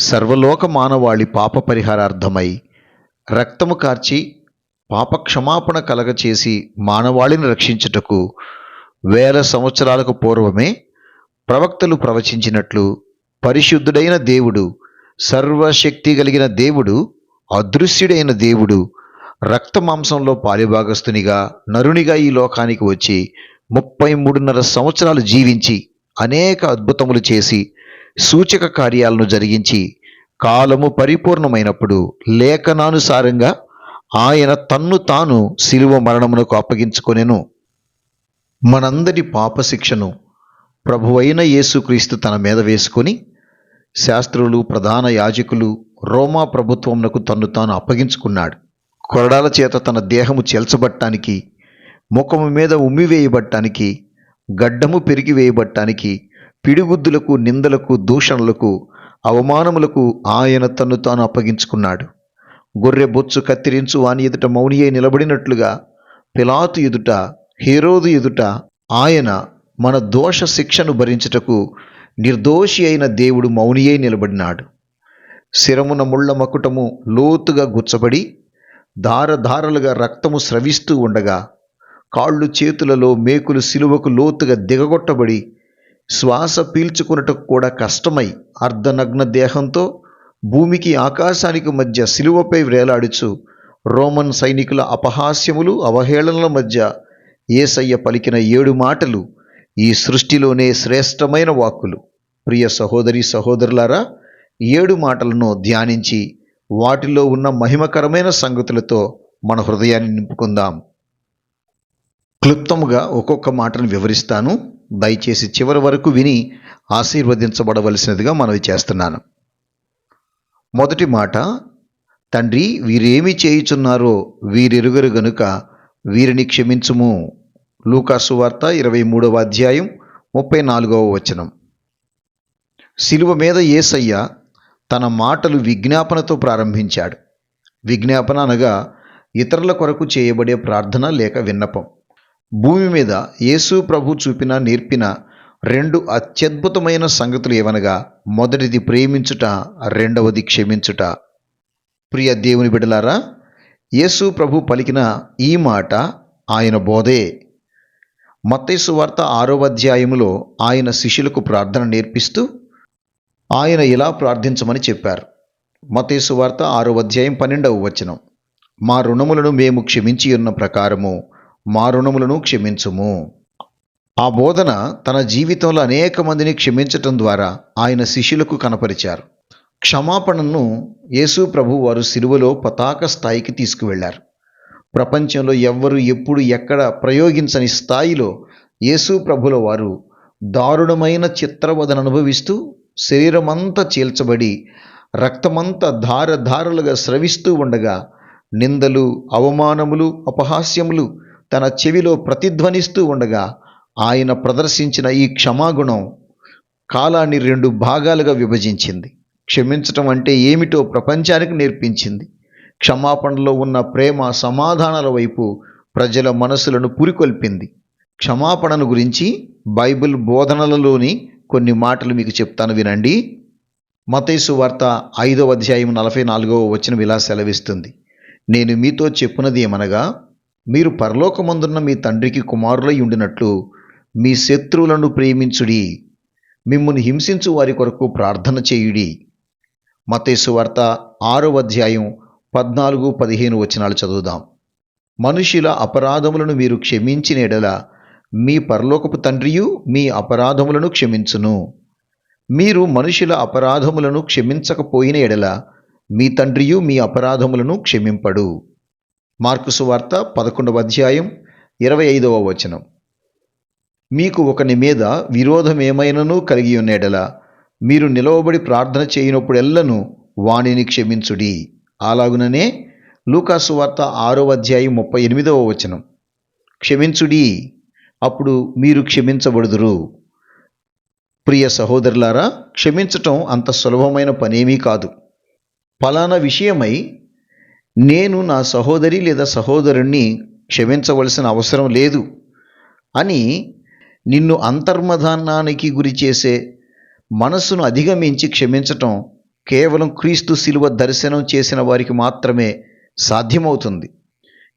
సర్వలోక మానవాళి పాప పరిహారార్థమై రక్తము కార్చి పాప క్షమాపణ కలగచేసి మానవాళిని రక్షించుటకు వేల సంవత్సరాలకు పూర్వమే ప్రవక్తలు ప్రవచించినట్లు పరిశుద్ధుడైన దేవుడు సర్వశక్తి కలిగిన దేవుడు అదృశ్యుడైన దేవుడు రక్త మాంసంలో పాలిభాగస్తునిగా నరునిగా ఈ లోకానికి వచ్చి ముప్పై మూడున్నర సంవత్సరాలు జీవించి అనేక అద్భుతములు చేసి సూచక కార్యాలను జరిగించి కాలము పరిపూర్ణమైనప్పుడు లేఖనానుసారంగా ఆయన తన్ను తాను శిలువ మరణమునకు అప్పగించుకొనెను. మనందరి పాపశిక్షను ప్రభువైన యేసుక్రీస్తు తన మీద వేసుకొని శాస్త్రులు ప్రధాన యాజకులు రోమా ప్రభుత్వంనకు తన్ను తాను అప్పగించుకున్నాడు. కొరడాల చేత తన దేహము చేల్చబట్టానికి ముఖము మీద ఉమ్మివేయబట్టానికి గడ్డము పెరిగి వేయబట్టానికి పిడిగుద్దులకు నిందలకు దూషణలకు అవమానములకు ఆయన తన్ను తాను అప్పగించుకున్నాడు. గొర్రె బొచ్చు కత్తిరించు వాని ఎదుట మౌనియే నిలబడినట్లుగా పిలాతు ఎదుట హీరోదు ఎదుట ఆయన మన దోష శిక్షను భరించుటకు నిర్దోషి అయిన దేవుడు మౌనియే నిలబడినాడు. శిరమున ముళ్ళ మకుటము లోతుగా గుచ్చబడి దారధారలుగా రక్తము స్రవిస్తూ ఉండగా కాళ్ళు చేతులలో మేకులు సిలువకు లోతుగా దిగగొట్టబడి శ్వాస పీల్చుకున్నటకు కూడా కష్టమై అర్ధనగ్న దేహంతో భూమికి ఆకాశానికి మధ్య సిలువపై వేలాడుచు రోమన్ సైనికుల అపహాస్యములు అవహేళనల మధ్య ఏసయ్య పలికిన ఏడు మాటలు ఈ సృష్టిలోనే శ్రేష్టమైన వాక్కులు. ప్రియ సహోదరి సహోదరులారా ఏడు మాటలను ధ్యానించి వాటిలో ఉన్న మహిమకరమైన సంగతులతో మన హృదయాన్ని నింపుకుందాం. క్లుప్తముగా ఒక్కొక్క మాటను వివరిస్తాను. దయచేసి చివరి వరకు విని ఆశీర్వదించబడవలసినదిగా మనవి చేస్తున్నాను. మొదటి మాట తండ్రి వీరేమి చేయుచున్నారో వీరిరుగరు గనుక వీరిని క్షమించుము. లూకాసు వార్త ఇరవై మూడవ అధ్యాయం ముప్పై నాలుగవ వచనం. శిలువ మీద ఏసయ్య తన మాటలు విజ్ఞాపనతో ప్రారంభించాడు. విజ్ఞాపన అనగా ఇతరుల కొరకు చేయబడే ప్రార్థన లేక విన్నపం. భూమి మీద యేసు ప్రభు చూపిన నేర్పిన రెండు అత్యద్భుతమైన సంగతులు ఏవనగా మొదటిది ప్రేమించుట రెండవది క్షమించుట. ప్రియ దేవుని బిడలారా యేసు ప్రభు పలికిన ఈ మాట ఆయన బోధే. మత్తైసు వార్త ఆరో అధ్యాయములో ఆయన శిష్యులకు ప్రార్థన నేర్పిస్తూ ఆయన ఇలా ప్రార్థించమని చెప్పారు. మతేసు వార్త ఆరో అధ్యాయం పన్నెండవ వచనం మా రుణములను మేము క్షమించి ఉన్న ప్రకారము మా రుణములను క్షమించుము. ఆ బోధన తన జీవితంలో అనేక మందిని క్షమించటం ద్వారా ఆయన శిష్యులకు కనపరిచారు. క్షమాపణను యేసు ప్రభు వారు సిలువలో పతాక స్థాయికి తీసుకువెళ్ళారు ప్రపంచంలో ఎవ్వరు ఎప్పుడు ఎక్కడ ప్రయోగించని స్థాయిలో యేసు ప్రభుల వారు దారుణమైన చిత్రవదన అనుభవిస్తూ శరీరమంతా చీల్చబడి రక్తమంతా ధారధారలుగా స్రవిస్తూ ఉండగా నిందలు అవమానములు అపహాస్యములు తన చెవిలో ప్రతిధ్వనిస్తూ ఉండగా ఆయన ప్రదర్శించిన ఈ క్షమాగుణం కాలాన్ని రెండు భాగాలుగా విభజించింది. క్షమించటం అంటే ఏమిటో ప్రపంచానికి నేర్పించింది. క్షమాపణలో ఉన్న ప్రేమ సమాధానాల వైపు ప్రజల మనసులను పురికొల్పింది. క్షమాపణను గురించి బైబిల్ బోధనలలోని కొన్ని మాటలు మీకు చెప్తాను వినండి. మతైసు వార్త ఐదవ అధ్యాయం నలభై నాలుగవ వచనం ఇలా సెలవిస్తుంది. నేను మీతో చెప్పునది ఏమనగా మీరు పరలోకమందున్న మీ తండ్రికి కుమారులై ఉండినట్లు మీ శత్రువులను ప్రేమించుడి మిమ్మల్ని హింసించు వారి కొరకు ప్రార్థన చేయుడి. మతేసు వార్త ఆరో అధ్యాయం పద్నాలుగు పదిహేను వచనాలు చదువుదాం. మనుషుల అపరాధములను మీరు క్షమించిన ఎడల మీ పరలోకపు తండ్రియు మీ అపరాధములను క్షమించును. మీరు మనుషుల అపరాధములను క్షమించకపోయిన ఎడల మీ తండ్రియు మీ అపరాధములను క్షమింపడు. మార్కుసు వార్త పదకొండవ అధ్యాయం ఇరవై ఐదవ వచనం. మీకు ఒకని మీద విరోధం ఏమైనను కలిగి ఉన్నెడల మీరు నిలవబడి ప్రార్థన చేయనప్పుడెల్లను వాణిని క్షమించుడి. అలాగుననే లూకాసు వార్త ఆరో అధ్యాయం ముప్పై ఎనిమిదవ వచనం. క్షమించుడి అప్పుడు మీరు క్షమించబడుదురు. ప్రియ సహోదరులారా క్షమించటం అంత సులభమైన పనేమీ కాదు. ఫలానా విషయమై నేను నా సహోదరి లేదా సహోదరుణ్ణి క్షమించవలసిన అవసరం లేదు అని నిన్ను అంతర్మధానానికి గురి చేసే మనస్సును అధిగమించి క్షమించటం కేవలం క్రీస్తు శిలువ దర్శనం చేసిన వారికి మాత్రమే సాధ్యమవుతుంది.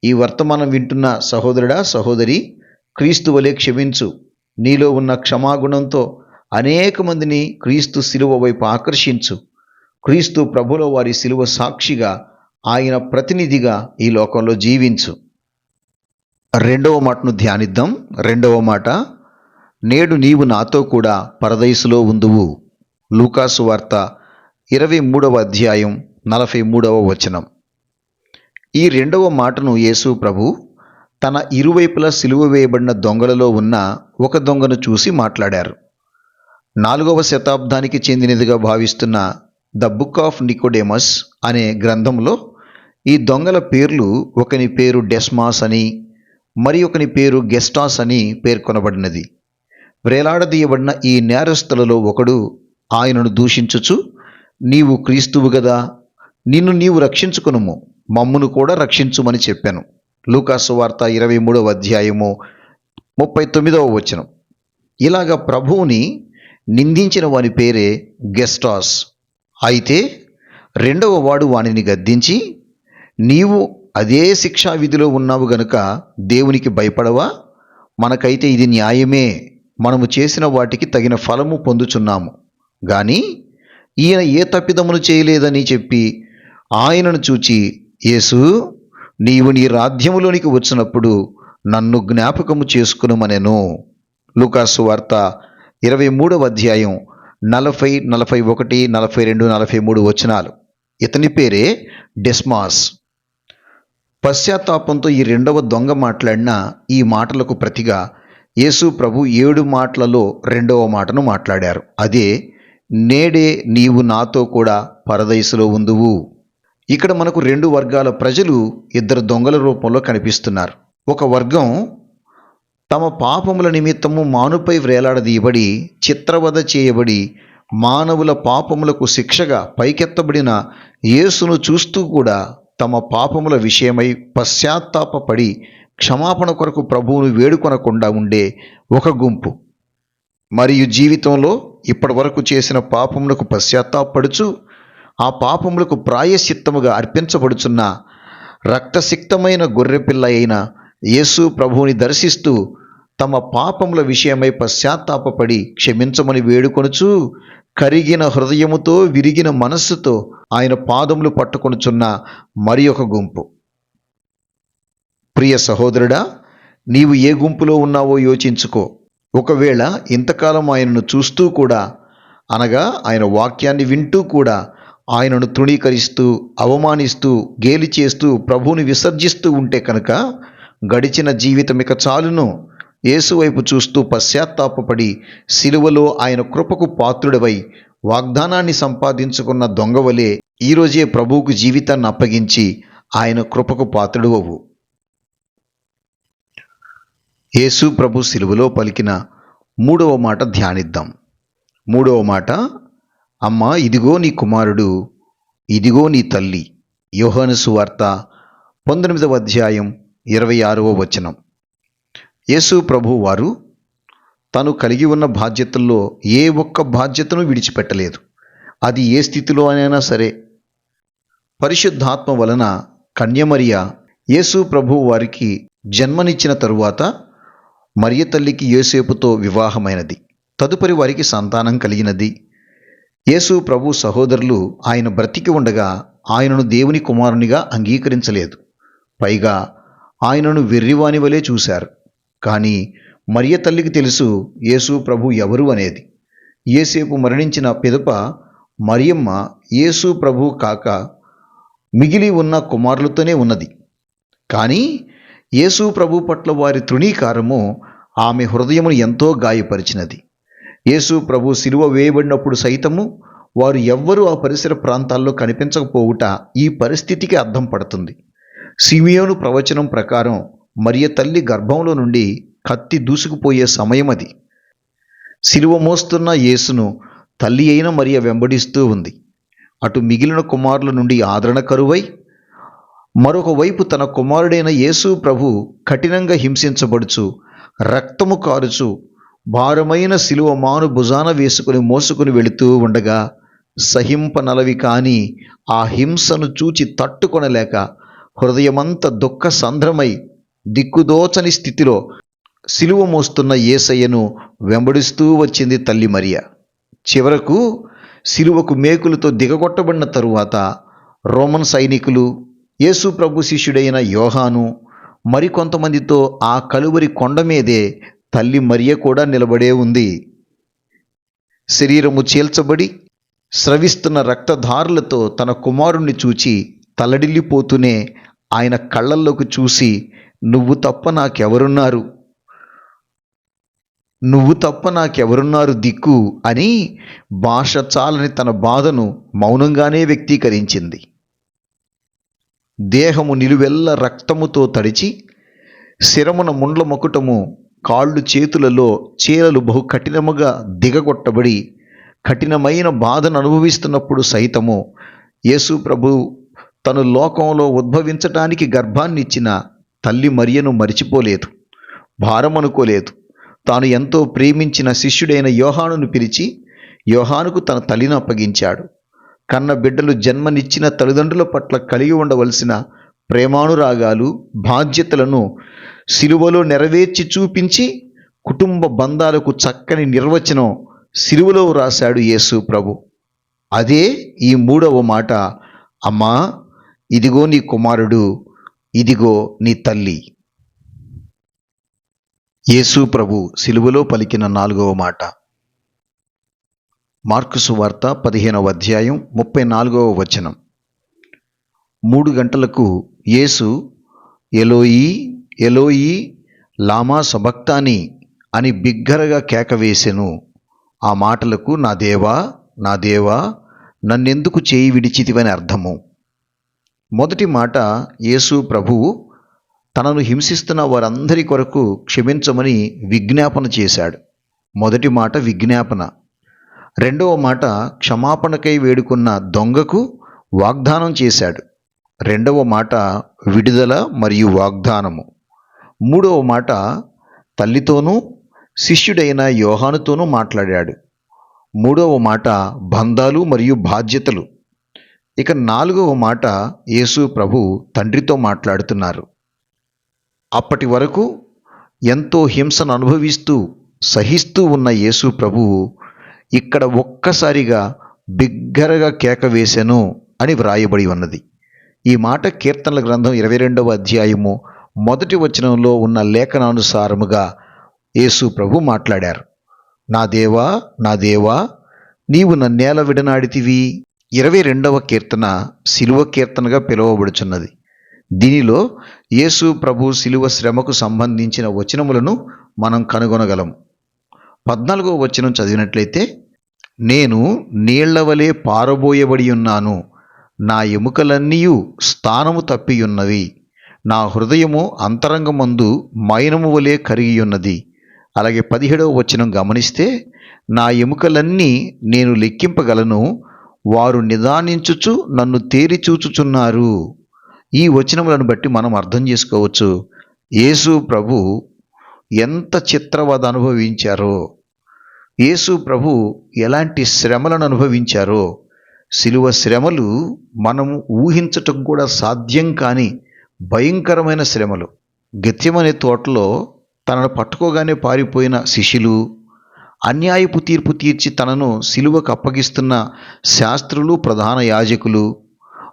ఈ వర్తమానం వింటున్న సహోదరుడా సహోదరి క్రీస్తు వలె క్షమించు. నీలో ఉన్న క్షమాగుణంతో అనేక మందిని క్రీస్తు శిలువ వైపు ఆకర్షించు. క్రీస్తు ప్రభుల వారి శిలువ సాక్షిగా ఆయన ప్రతినిధిగా ఈ లోకంలో జీవించు. రెండవ మాటను ధ్యానిద్దాం. రెండవ మాట నేడు నీవు నాతో కూడా పరదయసులో ఉందువు. లూకాసు వార్త ఇరవై మూడవ అధ్యాయం నలభై మూడవ వచనం. ఈ రెండవ మాటను యేసు ప్రభు తన ఇరువైపులా సిలువ వేయబడిన దొంగలలో ఉన్న ఒక దొంగను చూసి మాట్లాడారు. నాలుగవ శతాబ్దానికి చెందినదిగా భావిస్తున్న ద బుక్ ఆఫ్ నికోడేమస్ అనే గ్రంథంలో ఈ దొంగల పేర్లు ఒకని పేరు డెస్మాస్ అని మరి ఒకని పేరు గెస్టాస్ అని పేర్కొనబడినది వ్రేలాడదీయబడిన ఈ నేరస్తులలో ఒకడు ఆయనను దూషించుచు నీవు క్రీస్తువు గదా నిన్ను నీవు రక్షించుకునుము మమ్మును కూడా రక్షించుమని చెప్పాను. లూకాసు వార్త ఇరవై మూడవ అధ్యాయము ముప్పై తొమ్మిదవ వచనం. ఇలాగ ప్రభువుని నిందించిన వాని పేరే గెస్టాస్. అయితే రెండవ వాడు వానిని గద్దించి నీవు అదే శిక్షా విధిలో ఉన్నావు గనుక దేవునికి భయపడవా? మనకైతే ఇది న్యాయమే. మనము చేసిన వాటికి తగిన ఫలము పొందుచున్నాము. కానీ ఈయన ఏ తప్పిదమును చేయలేదని చెప్పి ఆయనను చూచి యేసు నీవు నీ రాధ్యములోనికి వచ్చినప్పుడు నన్ను జ్ఞాపకము చేసుకునుమనెను. లూకాసు వార్త ఇరవై మూడవ అధ్యాయం నలభై నలభై ఒకటి నలభై రెండు నలభై మూడు వచనాలు. ఇతని పేరే డెస్మాస్. పశ్చాత్తాపంతో ఈ రెండవ దొంగ మాట్లాడిన ఈ మాటలకు ప్రతిగా యేసు ప్రభు ఏడు మాటలలో రెండవ మాటను మాట్లాడారు. అదే నేడే నీవు నాతో కూడా పరదయసులో ఉందువు. ఇక్కడ మనకు రెండు వర్గాల ప్రజలు ఇద్దరు దొంగల రూపంలో కనిపిస్తున్నారు. ఒక వర్గం తమ పాపముల నిమిత్తము మానుపై వ్రేలాడదీయబడి చిత్రవద చేయబడి మానవుల పాపములకు శిక్షగా పైకెత్తబడిన యేసును చూస్తూ కూడా తమ పాపముల విషయమై పశ్చాత్తాపపడి క్షమాపణ కొరకు ప్రభువును వేడుకొనకుండా ఉండే ఒక గుంపు. మరియు జీవితంలో ఇప్పటి వరకు చేసిన పాపములకు పశ్చాత్తాపడుచు ఆ పాపములకు ప్రాయశ్చిత్తముగా అర్పించబడుచున్న రక్తసిక్తమైన గొర్రెపిల్ల అయిన యేసు ప్రభువుని దర్శిస్తూ తమ పాపముల విషయమై పశ్చాత్తాపపడి క్షమించమని వేడుకొనుచు కరిగిన హృదయముతో విరిగిన మనస్సుతో ఆయన పాదములు పట్టుకొనుచున్న మరి ఒక గుంపు. ప్రియ సహోదరుడా నీవు ఏ గుంపులో ఉన్నావో యోచించుకో. ఒకవేళ ఇంతకాలం ఆయనను చూస్తూ కూడా అనగా ఆయన వాక్యాన్ని వింటూ కూడా ఆయనను తృణీకరిస్తూ అవమానిస్తూ గేలి చేస్తూ ప్రభువుని విసర్జిస్తూ ఉంటే కనుక గడిచిన జీవితం ఇక చాలును. యేసువైపు చూస్తూ పశ్చాత్తాపపడి సిలువలో ఆయన కృపకు పాత్రుడవై వాగ్దానాన్ని సంపాదించుకున్న దొంగవలే ఈరోజే ప్రభువుకు జీవితాన్ని అప్పగించి ఆయన కృపకు పాత్రుడు అవు యేసు ప్రభు సిలువలో పలికిన మూడవ మాట ధ్యానిద్దాం. మూడవ మాట అమ్మ ఇదిగో నీ కుమారుడు ఇదిగో నీ తల్లి. యోహాను సువార్త పంతొమ్మిదవ అధ్యాయం ఇరవై ఆరవ వచనం. యేసు ప్రభు వారు తను కలిగి ఉన్న బాధ్యతల్లో ఏ ఒక్క బాధ్యతను విడిచిపెట్టలేదు. అది ఏ స్థితిలో అయినా సరే. పరిశుద్ధాత్మ వలన కన్యమరియ యేసు ప్రభు వారికి జన్మనిచ్చిన తరువాత మరియ తల్లికి యేసేపుతో వివాహమైనది. తదుపరి వారికి సంతానం కలిగినది. యేసు ప్రభు సహోదరులు ఆయన బ్రతికి ఉండగా ఆయనను దేవుని కుమారునిగా అంగీకరించలేదు. పైగా ఆయనను వెర్రివాని వలె చూశారు. కానీ మరియ తల్లికి తెలుసు యేసు ప్రభు ఎవరు అనేది. ఏసేపు మరణించిన పిదప మరియమ్మ యేసు ప్రభు కాక మిగిలి ఉన్న కుమారులతోనే ఉన్నది. కానీ యేసు ప్రభు పట్ల వారి తృణీకారము ఆమె హృదయమును ఎంతో గాయపరిచినది. యేసు ప్రభు సిలువ వేయబడినప్పుడు సైతము వారు ఎవ్వరూ ఆ పరిసర ప్రాంతాల్లో కనిపించకపోవుట ఈ పరిస్థితికి అర్థం పడుతుంది. సిమియోను ప్రవచనం ప్రకారం మరియ తల్లి గర్భంలో నుండి కత్తి దూసుకుపోయే సమయం అది. సిలువ మోస్తున్న యేసును తల్లి అయిన మరియ వెంబడిస్తూ ఉంది. అటు మిగిలిన కుమారుల నుండి ఆదరణ కరువై మరొక వైపు తన కుమారుడైన యేసు ప్రభు కఠినంగా హింసించబడుచు రక్తము కారుచు భారమైన శిలువ మాను భుజాన వేసుకుని మోసుకుని వెళుతూ ఉండగా సహింపనలవి కాని ఆ హింసను చూచి తట్టుకొనలేక హృదయమంత దుఃఖ సంద్రమై దిక్కుదోచని స్థితిలో సిలువ మోస్తున్న ఏసయ్యను వెంబడిస్తూ వచ్చింది తల్లి మరియ. చివరకు సిలువకు మేకులతో దిగగొట్టబడిన తరువాత రోమన్ సైనికులు యేసు ప్రభు శిష్యుడైన యోహాను మరికొంతమందితో ఆ కలువరి కొండ మీదే తల్లి మరియ కూడా నిలబడే ఉంది. శరీరము చీల్చబడి స్రవిస్తున్న రక్తధారులతో తన కుమారుణ్ణి చూచి తలడిల్లిపోతూనే ఆయన కళ్ళల్లోకి చూసి నువ్వు తప్ప నాకెవరున్నారు? నువ్వు తప్ప నాకెవరున్నారు దిక్కు అని భాష చాలని తన బాధను మౌనంగానే వ్యక్తీకరించింది. దేహము నిలువెల్ల రక్తముతో తడిచి శిరమున ముండ్ల మొకుటము కాళ్ళు చేతులలో చీలలు బహు కఠినముగా దిగగొట్టబడి కఠినమైన బాధను అనుభవిస్తున్నప్పుడు సైతము యేసు ప్రభు తను లోకంలో ఉద్భవించటానికి గర్భాన్నిచ్చిన తల్లి మరియను మరిచిపోలేదు భారం అనుకోలేదు తాను ఎంతో ప్రేమించిన శిష్యుడైన యోహానును పిలిచి యోహానుకు తన తల్లిని అప్పగించాడు. కన్న బిడ్డలు జన్మనిచ్చిన తల్లిదండ్రుల పట్ల కలిగి ఉండవలసిన ప్రేమానురాగాలు బాధ్యతలను సిలువలో నెరవేర్చి చూపించి కుటుంబ బంధాలకు చక్కని నిర్వచనం సిలువలో రాశాడు యేసు ప్రభు. అదే ఈ మూడవ మాట. అమ్మా ఇదిగో నీ కుమారుడు ఇదిగో నీ తల్లి. యేసు ప్రభు సిలువలో పలికిన నాలుగవ మాట. మార్కుసు వార్త పదిహేనవ అధ్యాయం ముప్పై నాలుగవ వచనం. మూడు గంటలకు యేసు ఎలోయి ఎలోయి లామా సభక్తాని అని బిగ్గరగా కేక వేసెను. ఆ మాటలకు నా దేవా నా దేవా నన్నెందుకు చేయి విడిచితివని అర్థము? మొదటి మాట యేసు ప్రభువు తనను హింసిస్తున్న వారందరి కొరకు క్షమించమని విజ్ఞాపన చేశాడు. మొదటి మాట విజ్ఞాపన. రెండవ మాట క్షమాపణకై వేడుకున్న దొంగకు వాగ్దానం చేశాడు. రెండవ మాట విడుదల మరియు వాగ్దానము. మూడవ మాట తల్లితోనూ శిష్యుడైన యోహానుతోనూ మాట్లాడాడు. మూడవ మాట బంధాలు మరియు బాధ్యతలు. ఇక నాలుగవ మాట యేసు ప్రభు తండ్రితో మాట్లాడుతున్నారు. అప్పటి వరకు ఎంతో హింసను అనుభవిస్తూ సహిస్తూ ఉన్న యేసు ప్రభువు ఇక్కడ ఒక్కసారిగా బిగ్గరగా కేక వేసెను అని వ్రాయబడి ఉన్నది. ఈ మాట కీర్తనల గ్రంథం ఇరవై రెండవ అధ్యాయము మొదటి వచనంలో ఉన్న లేఖనానుసారముగా యేసు ప్రభు మాట్లాడారు. నా దేవా నా దేవా నీవు నన్నేల విడనాడితివి? ఇరవై రెండవ కీర్తన శిలువ కీర్తనగా పిలువబడుచున్నది. దీనిలో యేసు ప్రభు శిలువ శ్రమకు సంబంధించిన వచనములను మనం కనుగొనగలం. పద్నాలుగో వచనం చదివినట్లయితే నేను నీళ్ళవలే పారబోయబడి ఉన్నాను. నా ఎముకలన్నీయు స్థానము తప్పియున్నవి నా హృదయము అంతరంగమందు మైనము వలె కరిగియున్నది అలాగే పదిహేడవ వచనం గమనిస్తే నా ఎముకలన్నీ నేను లెక్కింపగలను. వారు నిదానించుచు నన్ను తేరి చూచుచున్నారు ఈ వచనములను బట్టి మనం అర్థం చేసుకోవచ్చు. యేసు ప్రభు ఎంత చిత్రవద అనుభవించారో యేసు ప్రభు ఎలాంటి శ్రమలను అనుభవించారో శిలువ శ్రమలు మనం ఊహించటం కూడా సాధ్యం కాని భయంకరమైన శ్రమలు. గత్యమనే తోటలో తనను పట్టుకోగానే పారిపోయిన శిష్యులు అన్యాయపు తీర్పు తీర్చి తనను సిలువకు అప్పగిస్తున్న శాస్త్రులు ప్రధాన యాజకులు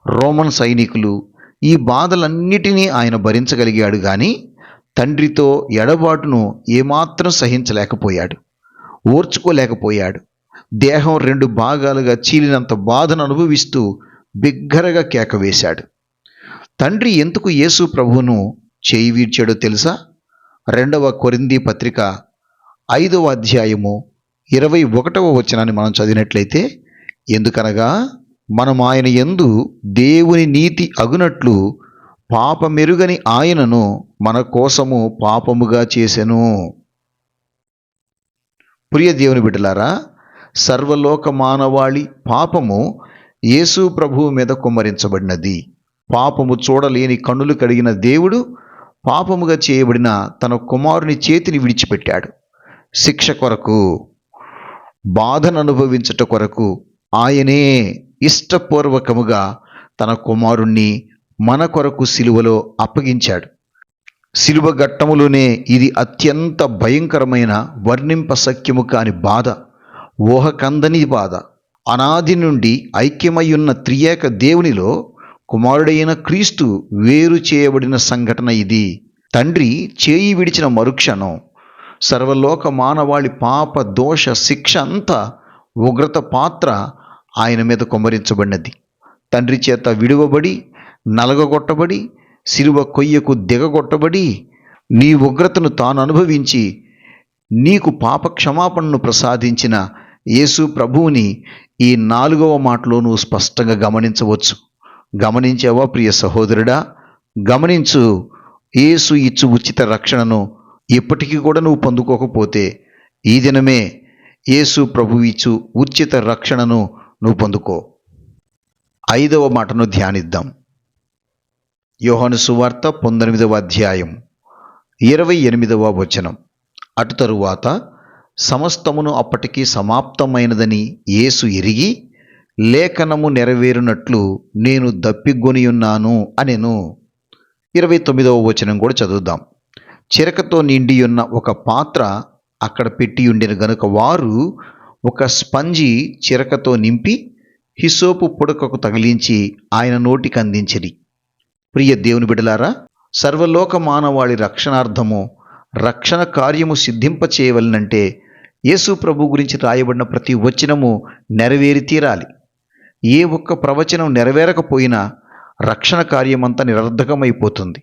రోమన్ సైనికులు ఈ బాధలన్నిటినీ ఆయన భరించగలిగాడు కానీ తండ్రితో ఎడబాటును ఏమాత్రం సహించలేకపోయాడు. ఓర్చుకోలేకపోయాడు. దేహం రెండు భాగాలుగా చీలినంత బాధను అనుభవిస్తూ బిగ్గరగా కేక వేశాడు. తండ్రి ఎందుకు యేసు ప్రభువును చేయి వీడ్చాడో తెలుసా? రెండవ కొరింది పత్రిక ఐదవ అధ్యాయము ఇరవై ఒకటవ వచనాన్ని మనం చదివినట్లయితే ఎందుకనగా మనం ఆయన ఎందు దేవుని నీతి అగునట్లు పాపమెరుగని ఆయనను మన కోసము పాపముగా చేసెను. ప్రియ దేవుని బిడ్డలారా సర్వలోక మానవాళి పాపము యేసు ప్రభువు మీద కుమ్మరించబడినది. పాపము చూడలేని కన్నులు కడిగిన దేవుడు పాపముగా చేయబడిన తన కుమారుని చేతిని విడిచిపెట్టాడు. శిక్ష కొరకు బాధను అనుభవించుట కొరకు ఆయనే ఇష్టపూర్వకముగా తన కుమారుణ్ణి మన కొరకు సిలువలో అప్పగించాడు. సిలువ ఘట్టములోనే ఇది అత్యంత భయంకరమైన వర్ణింపసఖ్యము కాని బాధ ఊహకందని బాధ. అనాది నుండి ఐక్యమయ్యున్న త్రియేక దేవునిలో కుమారుడైన క్రీస్తు వేరు చేయబడిన సంఘటన ఇది. తండ్రి చేయి విడిచిన మరుక్షణం సర్వలోక మానవాళి పాప దోష శిక్ష అంతా ఉగ్రత పాత్ర ఆయన మీద కుమ్మరించబడినది. తండ్రి చేత విడువబడి నలగగొట్టబడి సిలువ కొయ్యకు దిగగొట్టబడి నీ ఉగ్రతను తాను అనుభవించి నీకు పాప క్షమాపణను ప్రసాదించిన యేసు ప్రభువుని ఈ నాలుగవ మాటలో నువ్వు స్పష్టంగా గమనించవచ్చు. గమనించావా ప్రియ సహోదరుడా? గమనించు యేసు ఇచ్చు ఉచిత రక్షణను ఎప్పటికీ కూడా నువ్వు పొందుకోకపోతే ఈ దినమే యేసు ప్రభు ఇచ్చు ఉచిత రక్షణను నువ్వు పొందుకో. ఐదవ మాటను ధ్యానిద్దాం. యోహాను సువార్త పంతొమ్మిదవ అధ్యాయం ఇరవై ఎనిమిదవ వచనం. అటు తరువాత సమస్తమును అప్పటికి సమాప్తమైనదని యేసు ఎరిగి లేఖనము నెరవేరునట్లు నేను దప్పిగొనియున్నాను అనెను. ఇరవై తొమ్మిదవ వచనం కూడా చదువుదాం. చిరకతో నిండియున్న ఒక పాత్ర అక్కడ పెట్టి ఉండిన గనుక వారు ఒక స్పంజి చిరకతో నింపి హిసోపు పుడకకు తగిలించి ఆయన నోటికి అందించిరి. ప్రియ దేవుని బిడలారా సర్వలోక మానవాళి రక్షణార్థము రక్షణ కార్యము సిద్ధింప చేయవలనంటే యేసు ప్రభు గురించి రాయబడిన ప్రతి వచనము నెరవేరి తీరాలి. ఏ ఒక్క ప్రవచనం నెరవేరకపోయినా రక్షణ కార్యమంతా నిరర్ధకమైపోతుంది.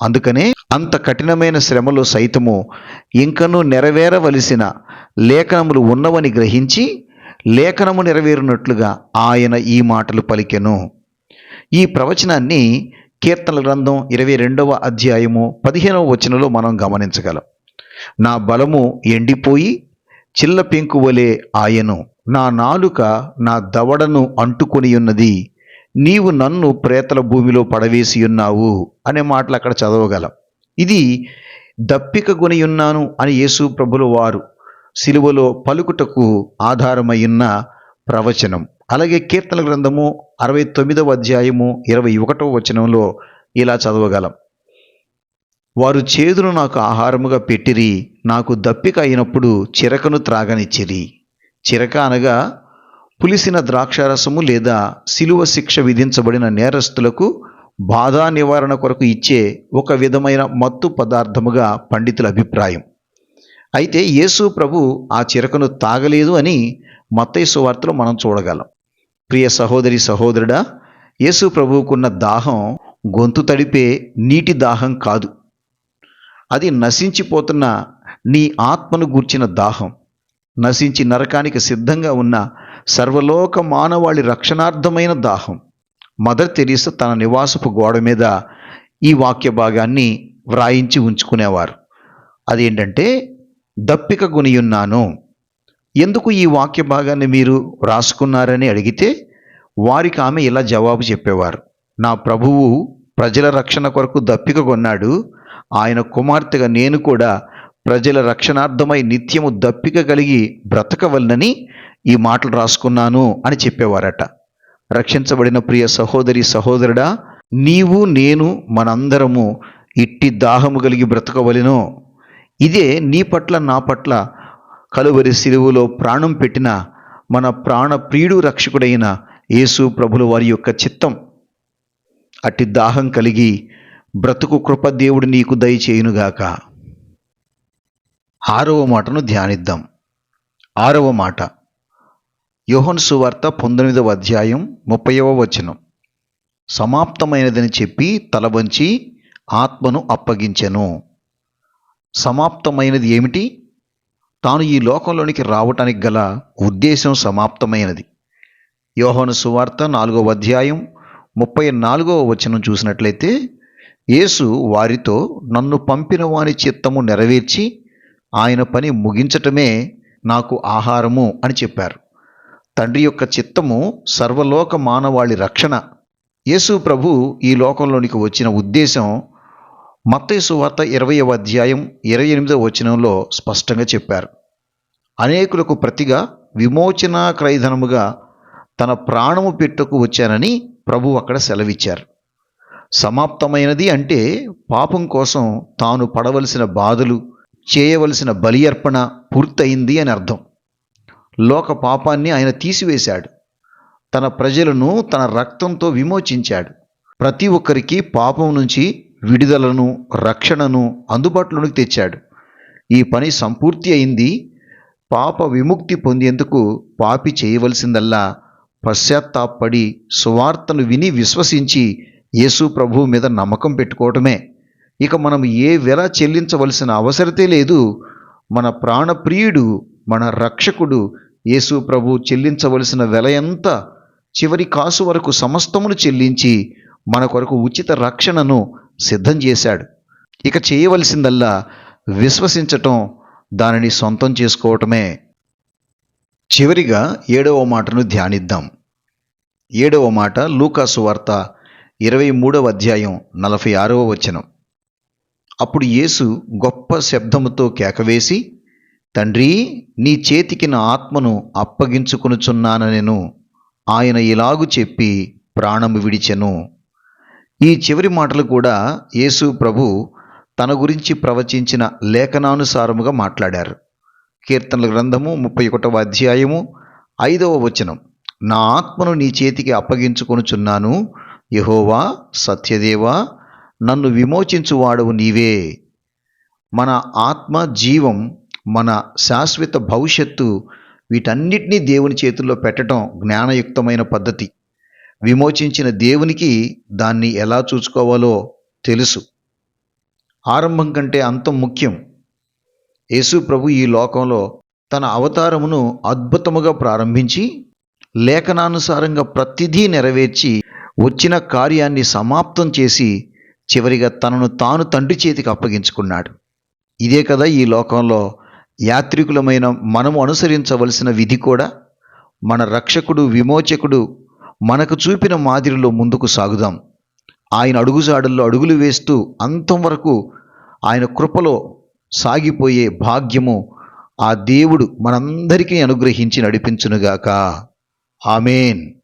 అందుకనే అంత కఠినమైన శ్రమలో సైతము ఇంకనూ నెరవేరవలసిన లేఖనములు ఉన్నవని గ్రహించి లేఖనము నెరవేరినట్లుగా ఆయన ఈ మాటలు పలికెను. ఈ ప్రవచనాన్ని కీర్తనల గ్రంథం ఇరవై రెండవ అధ్యాయము పదిహేనవ వచనంలో మనం గమనించగలం. నా బలము ఎండిపోయి చిల్ల పెంకువలే ఆయను. నా నాలుక నా దవడను అంటుకొని ఉన్నది నీవు నన్ను ప్రేతల భూమిలో పడవేసి ఉన్నావు అనే మాటలు అక్కడ చదవగలం. ఇది దప్పిక గునియున్నాను అని యేసు ప్రభులు వారు సిలువలో పలుకుటకు ఆధారమయ్యున్న ప్రవచనం. అలాగే కీర్తన గ్రంథము అరవై తొమ్మిదవ అధ్యాయము ఇరవై ఒకటవ వచనంలో ఇలా చదవగలం. వారు చేదును నాకు ఆహారముగా పెట్టిరి నాకు దప్పిక అయినప్పుడు చిరకను త్రాగనిచ్చిరి. చిరక అనగా పులిసిన ద్రాక్షారసము లేదా సిలువ శిక్ష విధించబడిన నేరస్తులకు బాధా నివారణ కొరకు ఇచ్చే ఒక విధమైన మత్తు పదార్థముగా పండితుల అభిప్రాయం. అయితే యేసు ప్రభు ఆ చిరకను తాగలేదు అని మత్తైసు వార్తలో మనం చూడగలం. ప్రియ సహోదరి సహోదరుడా యేసు ప్రభువుకున్న దాహం గొంతు తడిపే నీటి దాహం కాదు. అది నశించిపోతున్న నీ ఆత్మను గూర్చిన దాహం. నశించి నరకానికి సిద్ధంగా ఉన్న సర్వలోక మానవాళి రక్షణార్థమైన దాహం. మదర్ తెరీసా తన నివాసపు గోడ మీద ఈ వాక్య భాగాన్ని వ్రాయించి ఉంచుకునేవారు. అదేంటంటే దప్పిక గునియున్నాను ఎందుకు ఈ వాక్య భాగాన్ని మీరు రాసుకున్నారని అడిగితే వారికి ఆమె ఇలా జవాబు చెప్పేవారు. నా ప్రభువు ప్రజల రక్షణ కొరకు దప్పిక కొన్నాడు. ఆయన కుమార్తెగా నేను కూడా ప్రజల రక్షణార్థమై నిత్యము దప్పిక కలిగి బ్రతకవలనని ఈ మాటలు రాసుకున్నాను అని చెప్పేవారట. రక్షించబడిన ప్రియ సహోదరి సహోదరుడా నీవు నేను మనందరము ఇట్టి దాహము కలిగి బ్రతకవలెనో. ఇదే నీ పట్ల నా పట్ల కలువరి సిలువులో ప్రాణం పెట్టిన మన ప్రాణ ప్రియుడు రక్షకుడైన యేసు ప్రభుల వారి యొక్క చిత్తం. అట్టి దాహం కలిగి బ్రతుకు కృప దేవుడు నీకు దయచేయునుగాక. ఆరవ మాటను ధ్యానిద్దాం. ఆరవ మాట. యోహన్ సువార్త పంతొమ్మిదవ అధ్యాయం ముప్పైవ వచనం. సమాప్తమైనదని చెప్పి తల వంచి ఆత్మను అప్పగించెను. సమాప్తమైనది ఏమిటి? తాను ఈ లోకంలోనికి రావటానికి గల ఉద్దేశం సమాప్తమైనది. యోహోను సువార్త నాలుగవ అధ్యాయం ముప్పై నాలుగవ వచనం చూసినట్లయితే యేసు వారితో నన్ను పంపిన వాని చిత్తము నెరవేర్చి ఆయన పని ముగించటమే నాకు ఆహారము అని చెప్పారు. తండ్రి యొక్క చిత్తము సర్వలోక మానవాళి రక్షణ. యేసు ప్రభు ఈ లోకంలోనికి వచ్చిన ఉద్దేశం మత్తయి వార్త ఇరవయవ అధ్యాయం ఇరవై ఎనిమిదవ వచనంలో స్పష్టంగా చెప్పారు. అనేకులకు ప్రతిగా విమోచన క్రయధనముగా తన ప్రాణము పెట్టుకు వచ్చానని ప్రభు అక్కడ సెలవిచ్చారు. సమాప్తమైనది అంటే పాపం కోసం తాను పడవలసిన బాధలు చేయవలసిన బలి అర్పణ పూర్తయింది అని అర్థం. లోక పాపాన్ని ఆయన తీసివేశాడు. తన ప్రజలను తన రక్తంతో విమోచించాడు. ప్రతి ఒక్కరికి పాపం నుంచి విడుదలను రక్షణను అందుబాటులోనికి తెచ్చాడు. ఈ పని సంపూర్తి అయింది. పాప విముక్తి పొందేందుకు పాపి చేయవలసిందల్లా పశ్చాత్తాపడి సువార్తను విని విశ్వసించి యేసు ప్రభువు మీద నమ్మకం పెట్టుకోవటమే. ఇక మనం ఏ వెల చెల్లించవలసిన అవసరతే లేదు. మన ప్రాణప్రియుడు మన రక్షకుడు యేసు ప్రభు చెల్లించవలసిన వెల ఎంత చివరి కాసు వరకు సమస్తమును చెల్లించి మన కొరకు ఉచిత రక్షణను సిద్ధం చేశాడు. ఇక చేయవలసిందల్లా విశ్వసించటం దానిని సొంతం చేసుకోవటమే. చివరిగా ఏడవ మాటను ధ్యానిద్దాం. ఏడవ మాట లూకాసు వార్త ఇరవై మూడవ అధ్యాయం నలభై ఆరవ వచనం. అప్పుడు యేసు గొప్ప శబ్దముతో కేకవేసి తండ్రి నీ చేతికి నా ఆత్మను అప్పగించుకొనుచున్నాననెను ఆయన ఇలాగు చెప్పి ప్రాణము విడిచెను. ఈ చివరి మాటలు కూడా యేసు ప్రభు తన గురించి ప్రవచించిన లేఖనానుసారముగా మాట్లాడారు. కీర్తనల గ్రంథము ముప్పై ఒకటవ అధ్యాయము ఐదవ వచనం. నా ఆత్మను నీ చేతికి అప్పగించుకొనుచున్నాను. యహోవా సత్యదేవా నన్ను విమోచించువాడవు నీవే. మన ఆత్మ జీవం మన శాశ్వత భవిష్యత్తు వీటన్నిటినీ దేవుని చేతుల్లో పెట్టడం జ్ఞానయుక్తమైన పద్ధతి. విమోచించిన దేవునికి దాన్ని ఎలా చూసుకోవాలో తెలుసు. ఆరంభం కంటే అంతం ముఖ్యం. యేసు ప్రభు ఈ లోకంలో తన అవతారమును అద్భుతముగా ప్రారంభించి లేఖనానుసారంగా ప్రతిదీ నెరవేర్చి వచ్చిన కార్యాన్ని సమాప్తం చేసి చివరిగా తనను తాను తండ్రి చేతికి అప్పగించుకున్నాడు. ఇదే కదా ఈ లోకంలో యాత్రికులమైన మనము అనుసరించవలసిన విధి కూడా మన రక్షకుడు విమోచకుడు మనకు చూపిన మాదిరిలో ముందుకు సాగుదాం. ఆయన అడుగుజాడల్లో అడుగులు వేస్తూ అంతం వరకు ఆయన కృపలో సాగిపోయే భాగ్యము ఆ దేవుడు మనందరికీ అనుగ్రహించి నడిపించునుగాక. ఆమెన్.